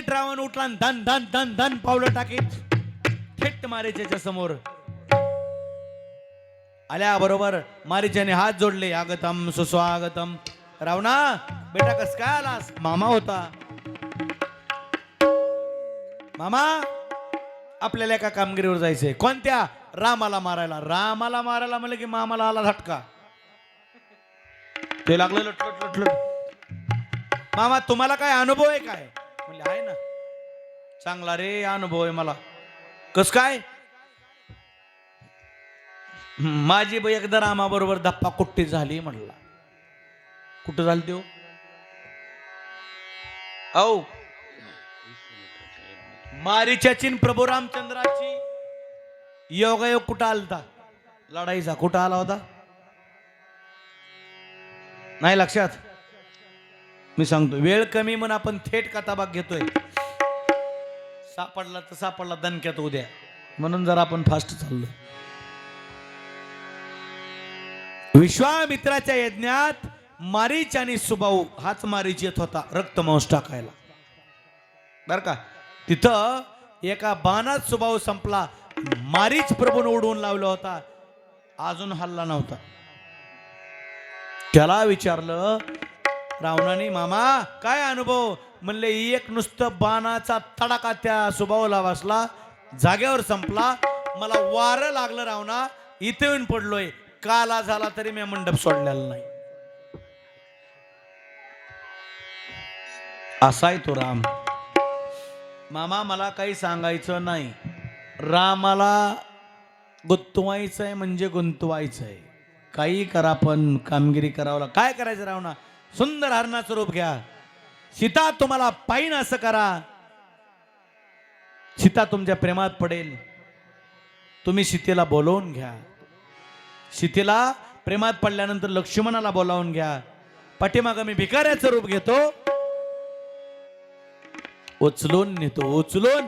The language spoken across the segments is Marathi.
थेट रावण उठला धन धन धन धन पावलं टाकीत. थेट मारीच्या समोर. आल्या बरोबर मारीच्याने हात जोडले. आगतम सुस्वागतम. रावणा बेटा कस काय आलास? मामा होता. मामा आपल्याला एका कामगिरीवर जायचंय. कोणत्या? रामाला मारायला. रामाला मारायला म्हणलं की मामाला आला झटका. ते लागलं लटलट लटलट. मामा तुम्हाला काय अनुभव आहे काय? म्हणले आहे ना? चांगला रे अनुभव आहे मला. कस काय? माझी बाई एकदा रामाबरोबर धप्पा कुट्टी झाली म्हणला. कुठं झाली देऊ औ. मारीच्या चिन प्रभू रामचंद्राची. योगायोग कुठं आलता? लढाईचा कुठं आला होता? नाही लक्षात? मी सांगतो वेळ कमी म्हणून आपण थेट कथाभाग घेतोय. सापडला तर सापडला दणक्यात उद्या. म्हणून जर आपण फास्ट चाललो. विश्वामित्राच्या यज्ञात मारीच आणि सुबाऊ हाच मारीच येत होता रक्तमांस टाकायला. बर का? तिथं एका बाणात सुबाऊ संपला मारीच प्रभून ओढून लावला होता. अजून हल्ला नव्हता. त्याला विचारलं रावणाने मामा काय अनुभव? म्हणले एक नुसतं बाणाचा तडाका त्या सुभावला बसला जागेवर संपला. मला वारं लागलं रावणा इथे येऊन पडलोय. काला झाला तरी मी मंडप सोडलेला नाही. असाय तो राम. मामा मला काही सांगायचं नाही. रामाला गुंतवायचंय म्हणजे गुंतवायचंय. काही करा पण कामगिरी करावं काय करायचं रावणा? सुंदर हरणाचं रूप घ्या. सीता तुम्हाला पाहिन असं करा. सीता तुमच्या प्रेमात पडेल. तुम्ही सीतेला बोलवून घ्या. सीतेला प्रेमात पडल्यानंतर लक्ष्मणाला बोलावून घ्या. पाठीमागं मी भिकाऱ्याचं रूप घेतो. उचलून नेतो उचलून.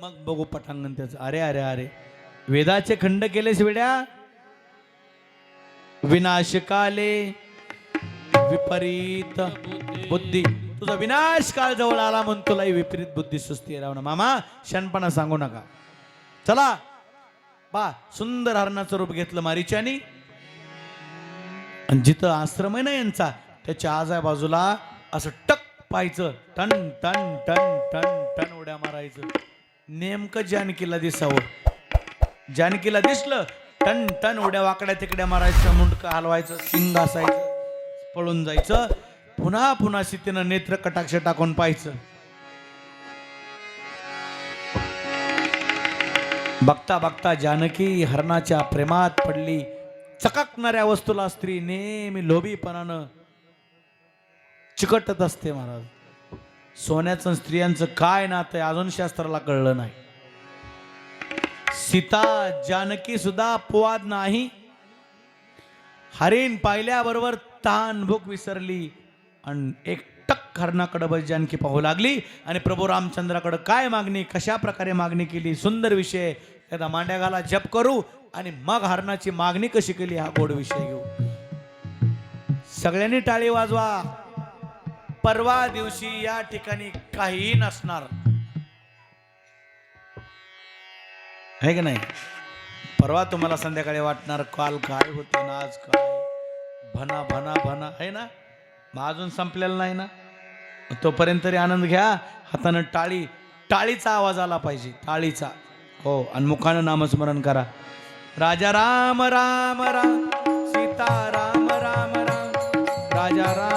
मग बघू पटांगण त्याचं. अरे अरे अरे. वेदाचे खंड केलेस वेड्या. विनाशकाले विपरीत बुद्धी. तुझा विनाश काळ जवळ आला म्हणून तुलाही विपरीत बुद्धी सुस्ती रावणा. मामा शनपणा सांगू नका. चला. पा सुंदर हरणाचं रूप घेतलं मारीच्यानी. आणि जिथं आश्रम आहे ना यांचा त्याच्या आजा बाजूला असं टक पाहायचं. टन टन टन टन टन उड्या मारायचं. नेमकं जानकीला दिसावं. जानकीला दिसलं टन टन उड्या वाकड्या तिकड्या मारायचं मुंडकं हलवायचं शिंग असायचं पळून जायचं. पुन्हा पुन्हा सीतेनं नेत्र कटाक्ष टाकून पाहायचं. बघता बघता जानकी हरणाच्या प्रेमात पडली. चकाकणाऱ्या वस्तूला स्त्री नेहमी लोभीपणानं चिकटत असते महाराज. सोन्याचं स्त्रियांचं काय नातं अजून शास्त्राला कळलं नाही. सीता जानकी सुद्धा अपवाद नाही. हरिण पाहिल्याबरोबर ताण भूक विसरली आणि एक हरणाकडं बस जानकी पाहू लागली. आणि प्रभू रामचंद्राकडं काय मागणी कशा प्रकारे मागणी केली सुंदर विषय. एकदा मांड्या घाला जप करू आणि मग हरणाची मागणी कशी केली हा गोड विषय घेऊ. सगळ्यांनी टाळी वाजवा. परवा दिवशी या ठिकाणी काहीही नसणार. आहे की नाही? परवा तुम्हाला संध्याकाळी वाटणार काल काय होते ना आज काय? भना भना भना. आहे ना? मग अजून संपलेलं नाही ना? तोपर्यंत तरी आनंद घ्या. हातानं टाळी टाळीचा आवाज आला पाहिजे. टाळीचा. हो आणि मुखानं नामस्मरण करा. राजा राम राम राम. सीता राम राम राम. राजा राम. राम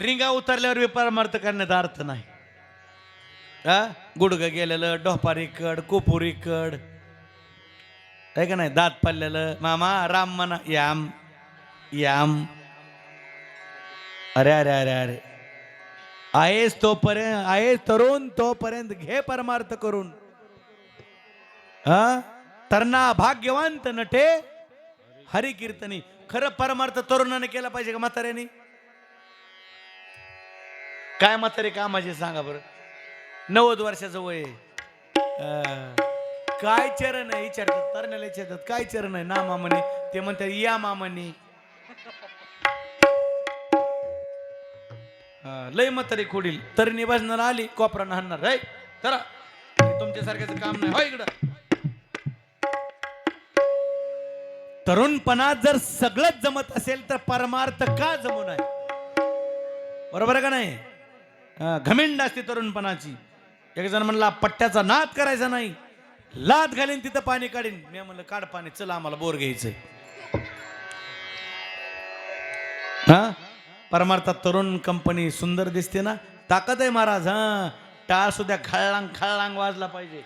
रिंगा उतरल्यावर व्यापार करण्याचा अर्थ नाही. हा? गुडगं गेलेलं डोपारीकड कोपुरीकड आहे का नाही? दात पडलेलं. मामा राम म्हणा. याम याम. अरे अरे अरे अरे. आहेस तोपर्यंत आहेस तरुण तोपर्यंत घे परमार्थ करून. हा? तरणा भाग्यवंत नटे. हरिकीर्तनी. खरं परमार्थ तरुणाने केला पाहिजे का म्हाताऱ्याने? काय म्हातारे कामाचे सांगा बरं. नव्वद वर्षाचं वय आहे. काय चरण आहे? विचारतात तरण्याला विचारतात काय चरण आहे? ना मामाने. ते म्हणतात या मामाने. लय म्हातारी खोडील. तरी बसणार आली कोपरा हाणणार. राय चला हे तुमच्यासारख्याचं काम नाही. हो इकडं. तरुणपणात जर सगळंच जमत असेल तर परमार्थ का जमू नये? बरोबर का नाही? घमिंड असते तरुणपणाची. एक जण म्हणला पट्ट्याचा नाद करायचा नाही. लाद घालीन तिथं पाणी काढीन. मी म्हणलं काढ पाणी चला आम्हाला बोर घ्यायचंय. हा? परमार्थात तरुण कंपनी सुंदर दिसते ना? ताकद आहे महाराज हा. टाळ सुद्धा खळलांग खळलांग वाजला पाहिजे.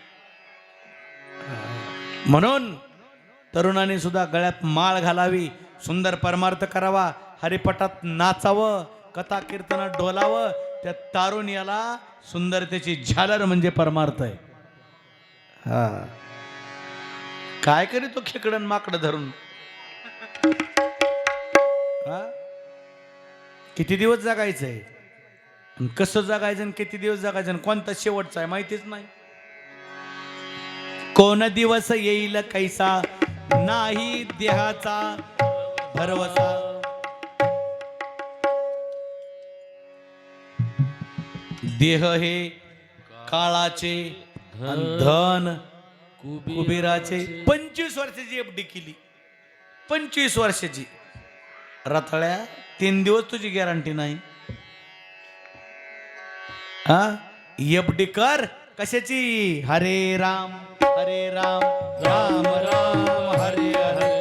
म्हणून तरुणांनी सुद्धा गळ्यात माळ घालावी सुंदर परमार्थ करावा हरिपटात नाचावं कथा कीर्तनात डोलावं त्या तारुण्याला सुंदरतेची झालर म्हणजे परमार्थ आहे. हा. काय करी तो खेकडन माकड धरून? हा? किती दिवस जगायचंय? आणि कसं जगायचं आणि किती दिवस जगायचं आणि कोणता शेवटचा आहे माहितीच नाही. कोण दिवस येईल कैसा? नाही देहाचा भरवसा. देह हे काळाचे धन कुबेराचे. पंचवीस वर्षाची एफडी केली. पंचवीस वर्षाची. रताळ्या तीन दिवस तुझी गॅरंटी नाही. हा? एफडी कर. कशाची? हरे राम हरे राम राम राम हरे हरे.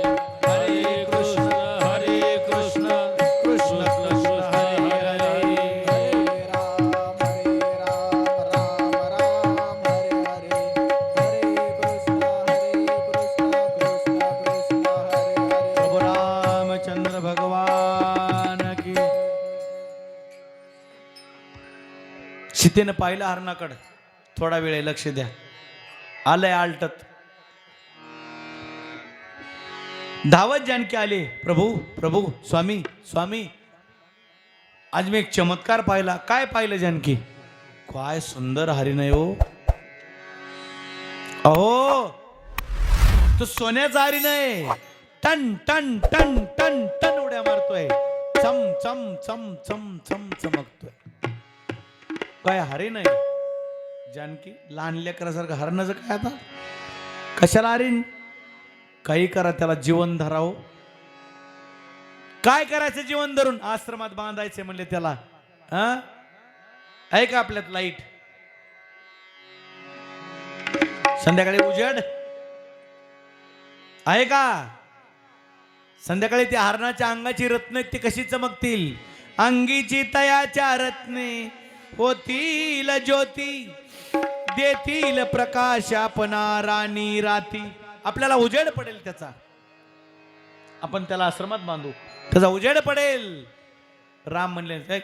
सीतेनं पाहिलं हरणाकडं. थोडा वेळ लक्ष द्या. आलंय आलटत. धावत जानकी आले. प्रभू प्रभू स्वामी स्वामी. आज मी एक चमत्कार पाहिला. काय पाहिलं जानकी? काय सुंदर हरिण आहे हो. अहो तो सोन्याचा हरिण आहे टन टन टन टन टन उड्या मारतोय. चम चम चम चम चम चमकतोय. काय हरे नाही? जानकी लहान लेकरासारखं हरणाचं काय आता? कशाला हरीन? काही करा त्याला जीवन धराव. काय करायचं जीवन धरून? आश्रमात बांधायचे म्हणले त्याला. हा? आहे का आपल्यात लाइट. संध्याकाळी उजेड. आहे का संध्याकाळी त्या हरणाच्या अंगाची रत्न ती कशी चमकतील? अंगीची तयाच्या रत्ने. होतील ज्योती. देतील प्रकाश आपणा राणी राती. आपल्याला उजेड पडेल त्याचा. आपण त्याला आश्रमात बांधू. त्याचा उजेड पडेल. राम म्हणले "काय-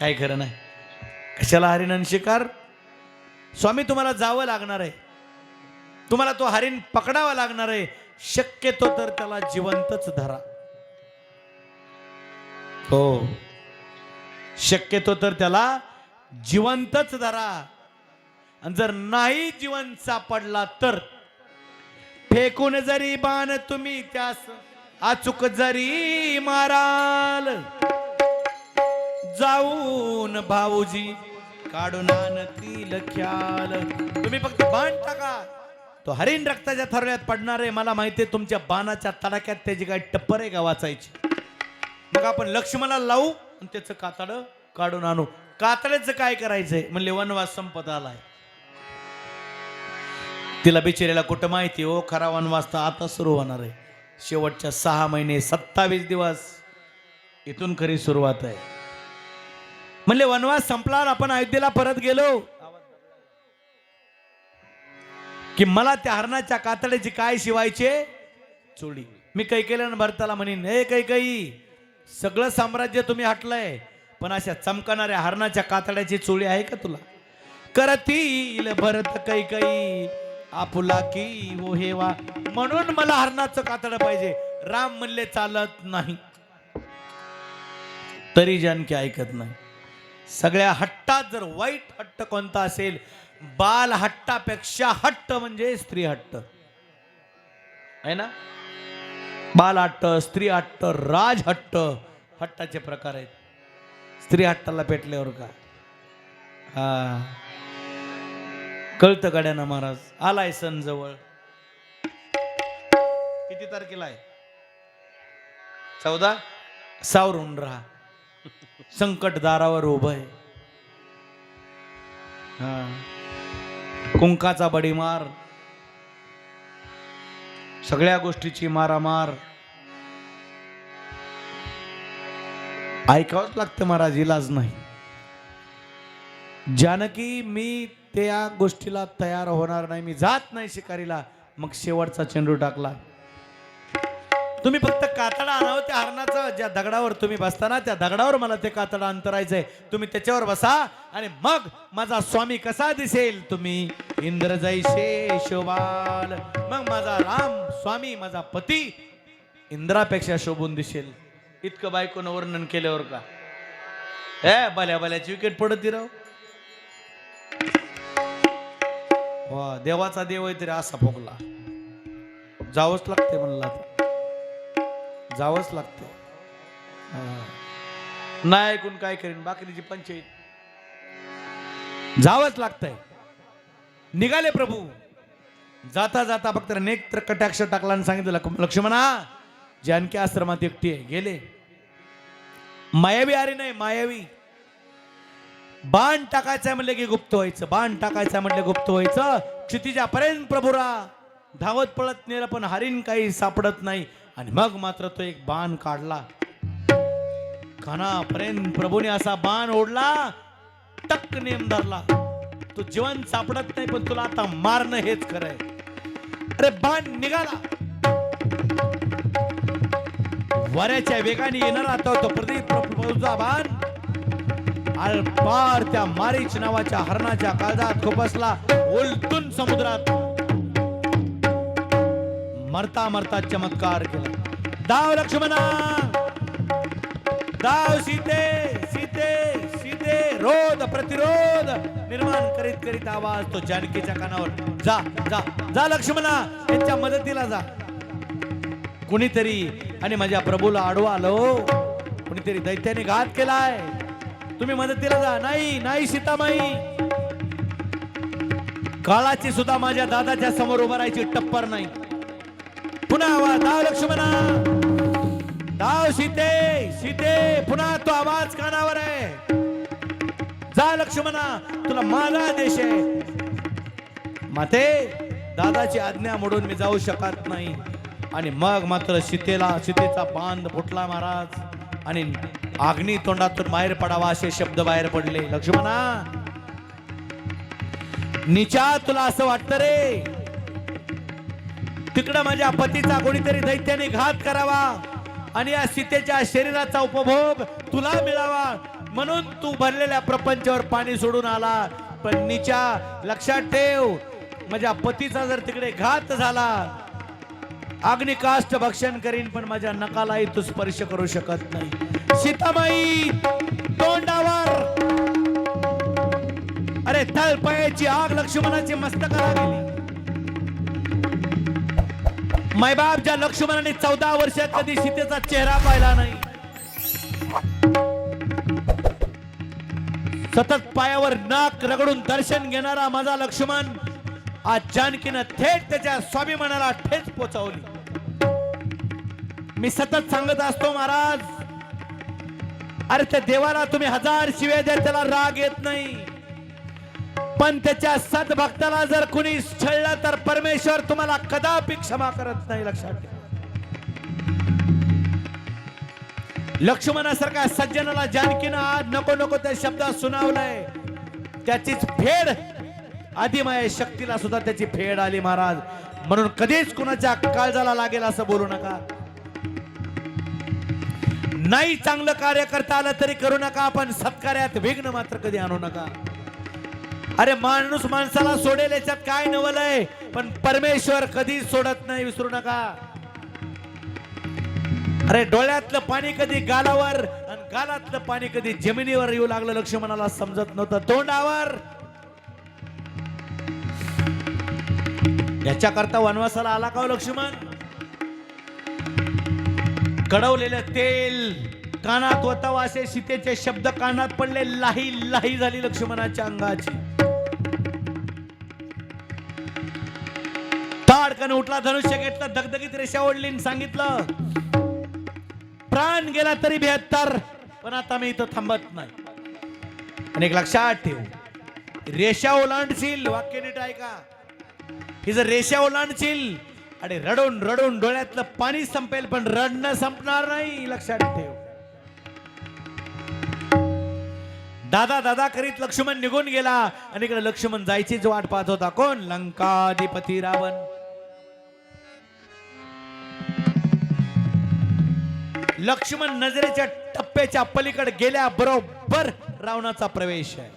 काय खरं नाही. कशाला हरिण शिकार? स्वामी तुम्हाला जावं लागणार आहे. तुम्हाला तो हरिण पकडावा लागणार आहे. शक्यतो तर त्याला जिवंतच धरा. हो. शक्यतो तर त्याला जिवंतच धरा आणि जर नाही जीवन सापडला तर. फेकून जरी बाण तुम्ही त्यास अचूक जरी माराल. जाऊन भाऊजी काढून आणतील ख्याल. तुम्ही फक्त बाण टाका. तो हरिण रक्ताच्या थरव्यात पडणार आहे. मला माहिती आहे तुमच्या बाणाच्या तडाक्यात त्याची काय टप्पर आहे का वाचायची मग आपण लक्ष्मणाला लावू आणि त्याचं कातड काढून आणू. कातड्याचं काय करायचंय? म्हणले वनवास संपत आलाय. तिला बिचारीला कुठं माहिती हो खरा वनवास तर आता सुरू होणार आहे. शेवटच्या सहा महिने सत्तावीस दिवस इथून खरी सुरुवात आहे. म्हणले वनवास संपला आपण अयोध्येला परत गेलो. की मला त्या हरणाच्या कातड्याची काय शिवायचे? चोळी मी काही केलं भरताला म्हणेन हे काही काही सगळं साम्राज्य तुम्ही हटलंय. पण अशा चमकणाऱ्या हरणाच्या कातड्याची चोळी आहे का तुला? करतील भरत काही काही आपुला की ओ हेवा. म्हणून मला हरणाचं कातड पाहिजे. राम म्हणले चालत नाही. तरी जानकी ऐकत नाही. सगळ्या हट्टात जर वाईट हट्ट कोणता असेल बाल हट्टापेक्षा हट्ट म्हणजे स्त्री हट्ट. आहे ना? बाल हट्ट स्त्री हट्ट राज हट्ट हट्टाचे प्रकार आहेत. स्त्री हट्टाला पेटल्यावर का? हा. कळतं गड्यानं महाराज? आलाय सण जवळ. किती तारखेला आहे? चौदा? सावरून राहा. संकट दारावर उभं आहे. हा. कुंकाचा बडीमार. सगळ्या गोष्टीची मारामार. ऐकावंच लागतं महाराज इलाज नाही. जानकी मी त्या गोष्टीला तयार होणार नाही. मी जात नाही शिकारीला. मग शेवटचा चेंडू टाकला. तुम्ही फक्त कातडा आणावं त्या हरणाचं. ज्या दगडावर तुम्ही बसताना त्या दगडावर मला ते कातडा अंतरायचंय. तुम्ही त्याच्यावर बसा आणि मग माझा स्वामी कसा दिसेल? तुम्ही इंद्र जैसे शोभाल मग माझा राम स्वामी माझा पती इंद्रापेक्षा शोभून दिसेल. इतकं बायकोनं वर्णन केल्यावर का? ए भल्या भल्याची विकेट पडत राव. वा देवाचा देव आहे तरी असा फोकला जावंच लागते म्हणला जावंच लागते नाही ऐकून काय करीन बाकीची पंचायत. जावंच लागतंय. निघाले प्रभू. जाता जाता फक्त नेत्र कटाक्ष टाकला आणि सांगितलं लक्ष्मणा लक्ष्मणा जानकी आश्रमात एकटी आहे गेले. मायावी अरे नाही मायावी. बाण टाकायचं म्हणलं की गुप्त व्हायचं बाण टाकायचं म्हणलं गुप्त व्हायचं. क्षितिजापर्यंत प्रभुरा. धावत पळत नेलं पण हरिण काही सापडत नाही. आणि मग मात्र तो एक बाण काढला. कानापर्यंत प्रभूने असा बाण ओढला टक्क नेम धरला तू जीवन सापडत नाही पण तुला आता मारणं हेच खरंय अरे बाण निघाला. वाऱ्याच्या वेगाने येणारा तो तो प्रदीप प्रभूचा बाण त्या मारीच नावाच्या हरणाच्या काळजात खुपसला उलटून समुद्रात. मरता मरता चमत्कार केला. दाव लक्ष्मणा! दाव सीते सीते सीते रोध प्रतिरोध. निर्माण करीत करीत आवाज तो जानकीच्या कानावर. जा जा जा लक्ष्मणा यांच्या मदतीला जा. कुणीतरी आणि माझ्या प्रभूला आडवा आलो हो. कुणीतरी दैत्याने घात केलाय. तुम्ही मदतीला जा. नाही नाही सीतामाई. काळाची सुद्धा माझ्या दादाच्या समोर उभं राहायची टप्पर नाही. पुन्हा आवाज. दाव लक्ष्मणा. दाव सीते सीते पुन्हा तो आवाज कानावर आहे. जा लक्ष्मणा तुला माझा देश आहे. माते दादाची आज्ञा मोडून मी जाऊ शकत नाही. आणि मग मात्र सीतेला सीतेचा बांध फुटला महाराज. आणि आग्नी तोंडातून बाहेर पडावा असे शब्द बाहेर पडले. लक्ष्मणा निचा तुला असं वाटतं रे? तिकडं माझ्या पतीचा कोणीतरी दैत्याने घात करावा आणि या सीतेच्या शरीराचा उपभोग तुला मिळावा. म्हणून तू भरलेल्या प्रपंचावर पाणी सोडून आला. पण निचा लक्षात ठेव माझ्या पतीचा जर तिकडे घात झाला अग्निकाष्ट भक्षण करीन पण माझ्या नकालाही तू स्पर्श करू शकत नाही. सीतामाई तोंडावर. अरे तळपयाची आग लक्ष्मणाची मस्तकाला गेली. मैबाप ज्या लक्ष्मणाने चौदा वर्षात कधी सीतेचा चेहरा पाहिला नाही. सतत पायावर नाक रगडून दर्शन घेणारा माझा लक्ष्मण आज जानकीनं थेट त्याच्या स्वाभिमानाला ठेच पोचवली. मी सतत सांगत असतो महाराज अरे त्या देवाला तुम्ही हजार शिवे द्या त्याला राग येत नाही. पण त्याच्या सद्भक्ताला जर कुणी छळलं तर परमेश्वर तुम्हाला कदापि क्षमा करत नाही लक्षात ठेवा. लक्ष्मणासारख्या सज्जनाला जानकीनं आज नको नको त्या शब्दात सुनावलंय. त्याचीच फेड आदिमाय शक्तीला सुद्धा त्याची फेड आली महाराज. म्हणून कधीच कुणाच्या काळजाला लागेल असं बोलू नका. नाही चांगलं कार्य करता आलं तरी करू नका आपण सत्कार्यात विघ्न मात्र कधी आणू नका. अरे माणूस माणसाला सोडेल याच्यात काय नवलय पण परमेश्वर कधी सोडत नाही विसरू नका. अरे डोळ्यातलं पाणी कधी गालावर आणि गालातलं पाणी कधी जमिनीवर येऊ लागलं लक्ष्मणाला समजत नव्हतं. तोंडावर. याच्याकरता वनवासाला आला का हो, लक्ष्मण? कडवलेलं तेल. कानात वतावा असे सीतेचे शब्द कानात पडले. लाही लाही झाली लक्ष्मणाच्या अंगाची. ताडकन उठला धनुष्य घेतलं दगदगीत रेषा ओढली सांगितलं प्राण गेला तरी बेहत्तर पण आता मी इथं थांबत नाही. आणि एक लक्षात ठेव रेषा ओलांडशील वाक्य नीट ऐका ही जर रेषा ओलांडशील आणि रडून रडून डोळ्यातलं पाणी संपेल पण रडणं संपणार नाही लक्षात ठेव. दादा दादा करीत लक्ष्मण निघून गेला आणि इकडे लक्ष्मण जायचीच वाट पाहत होता. कोण? लंकाधिपती रावण. लक्ष्मण नजरेच्या टप्प्याच्या पलीकडे गेल्या बरोबर रावणाचा प्रवेश आहे.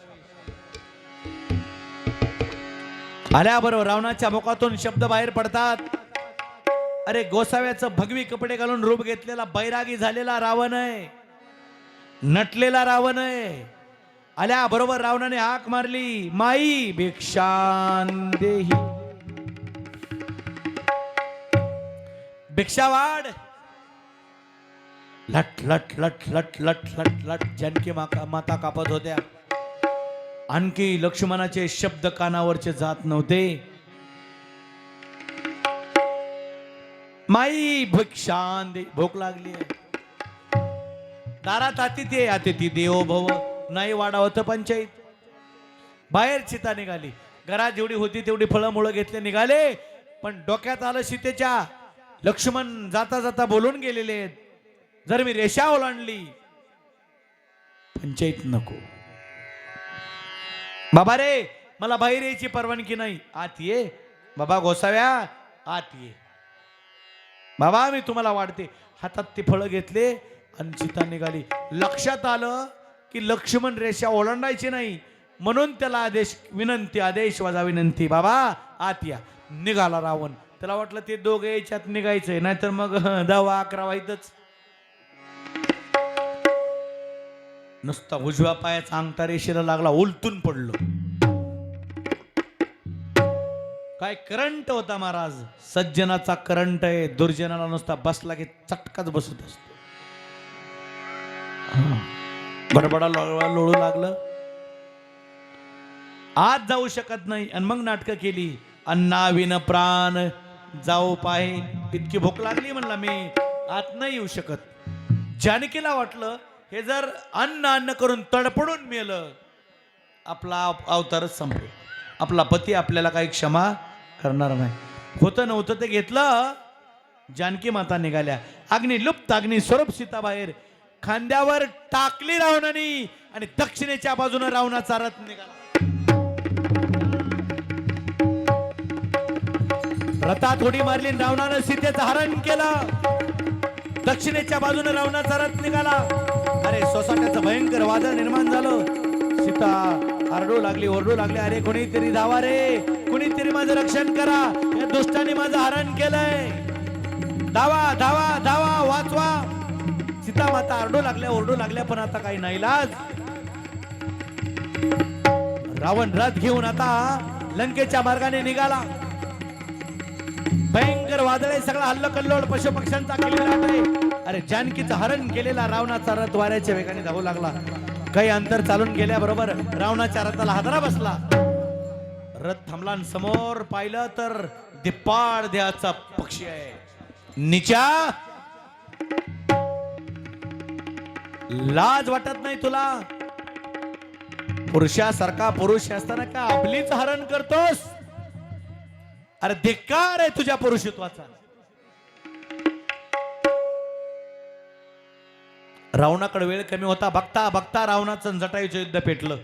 आल्याबरोबर रावणाच्या मुखातून शब्द बाहेर पडतात. अरे गोसाव्याचं भगवी कपडे घालून रूप घेतलेला बैरागी झालेला रावण आहे. नटलेला रावण आहे. आल्या बरोबर रावणाने हाक मारली. माई भिक्षान देही. भिक्षावाड लट लट लट लट लट लट लट जानकी माका माता कापत होत्या. आणखी लक्ष्मणाचे शब्द कानावरचे जात नव्हते. माई भिक्षान दे भूक लागली दारात अतिथी आहे अतिथी देवो भव. नाही वाढावं तर पंचायत. बाहेर सीता निघाली. घरात जेवढी होती तेवढी फळं मुळं घेतले निघाले. पण डोक्यात आलं सीतेच्या. लक्ष्मण जाता जाता बोलून गेलेले जर मी रेषा ओलांडली पंचायत नको. बाबा रे मला बाहेर यायची परवानगी नाही. आत ये. बाबा गोसाव्या आत ये. बाबा मी तुम्हाला वाढते. हातात ते फळं घेतले आणि चिता निघाली. लक्षात आलं की लक्ष्मण रेषा ओलांडायची नाही. म्हणून त्याला आदेश विनंती आदेश वाजा विनंती. बाबा आत या. निघाला रावण. त्याला वाटलं ते दोघे याच्यात निघायचंय. नाहीतर मग दहा अकरा वाईतच नुसता उजव्या पायाचा अंगठा रेषेला लागला उलटून पडलो. काय करंट होता महाराज? सज्जनाचा करंट आहे दुर्जनाला नुसता बसला की चटकाच बसत असतो. बडबडा लोळू लागलं. आज जाऊ शकत नाही आणि मग नाटकं केली. अन्ना विन प्राण जाऊ पाहे. इतकी भूक लागली म्हणला मी आत नाही येऊ शकत. जानकीला वाटलं हे जर अन्न अन्न करून तडपडून मेलं आपला अवतारच संपलो. आपला पती आपल्याला काही क्षमा करणार नाही. होतं नव्हतं ते घेतलं जानकी माता निघाल्या. अग्नी लुप्त अग्नी स्वरूप सीता बाहेर. खांद्यावर टाकली रावणानी आणि दक्षिणेच्या बाजूने रावणाचा रथ निघाला. रथात उडी मारली रावणानं सीतेचं हरण केलं. दक्षिणेच्या बाजूने रावणाचा रथ निघाला. अरे सोसाट्याचं भयंकर वादळ निर्माण झालं. सीता आरडू लागली ओरडू लागली. अरे कोणीतरी धावा रे. कुणीतरी माझं रक्षण करा. या दुष्टाने माझं हरण केलंय. धावा धावा धावा वाचवा. सीता माता आरडू लागल्या ओरडू लागल्या पण आता काही नाही लाज. रावण रथ घेऊन आता लंकेच्या मार्गाने निघाला. भयंकर वादळ आहे सगळा हल्ल कल्लोळ पशु पक्ष्यांचा केलेला आहे. अरे जानकीचं हरण केलेला रावणाचा रथ वाऱ्याच्या वेगाने धावू लागला. काही अंतर चालून गेल्याबरोबर रावणाच्या रथाला हादरा बसला. रथ थांबला आणि समोर पाहिलं तर दिपाड देहाचा पक्षी आहे. निचा. लाज वाटत नाही तुला? पुरुषासारखा पुरुष असताना का आपलीच हरण करतोस? अरे धिक्कार आहे तुझ्या पुरुषत्वाचा. रावणाकडे वेळ कमी होता. बघता बघता रावणाचं जटायूचं युद्ध पेटलं.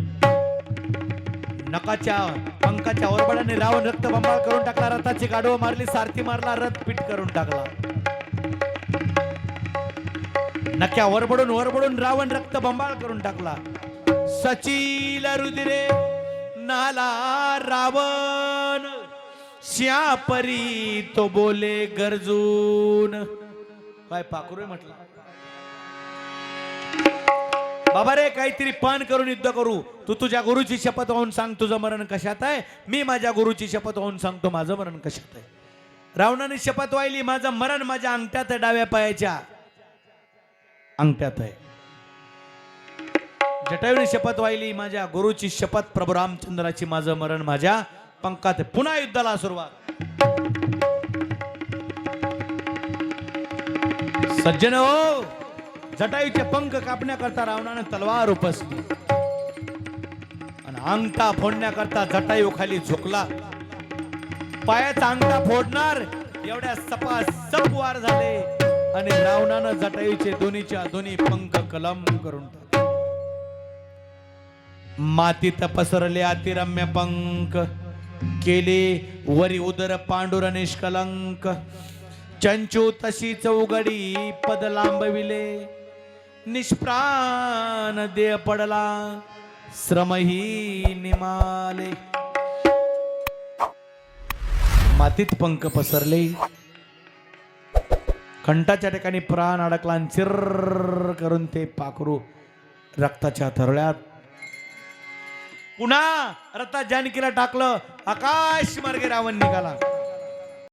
नकाच्या पंखाच्या ओरबड्याने रावण रक्त बंबाळ करून टाकला. रथाची गाडव मारली सारथी मारला रथ पीठ करून टाकला. नक्या वरबडून वरबडून रावण रक्त बंबाळ करून टाकला. सचिल रुदिरे नाला रावण श्यापरी तो बोले गरजून. काय पाखरू म्हटला. बाबा रे काहीतरी पान करून युद्ध करू. तू तुझ्या गुरुची शपथ होऊन सांग तुझं मरण कशात आहे? मी माझ्या गुरुची शपथ होऊन सांगतो माझं मरण कशात आहे? रावणाने शपथ वाहिली माझं मरण माझ्या अंगठ्यात आहे डाव्या पायाच्या. अंगठ्यात आहे. जटायूने शपथ वाहिली माझ्या गुरुची शपथ प्रभू रामचंद्राची माझं मरण माझ्या पंखात आहे. पुन्हा युद्धाला सुरुवात. सज्जन हो! जटायूचे पंख कापण्याकरता रावणाने तलवार उपसली. आणि अंगठा फोडण्याकरता जटायू खाली झुकला. पायाचा अंगठा फोडणार एवढ्या सपा सप वार झाले. आणि रावणानं जटायूचे दोन्हीच्या दोन्ही पंख कलम करून मातीत पसरले अतिरम्य पंख केले वरी उदर पांडुर निष्कलंक. चंचू तशी चौघडी पद लांबविले. निष्प्राण देह पडला. श्रमही निमाले. मातीत पंख पसरले. कंठाच्या ठिकाणी प्राण अडकला आणि चिर करून ते पाखरू रक्ताच्या थरळ्यात पुन्हा रथा जानकीला टाकलं. आकाश मार्गे रावण निघाला.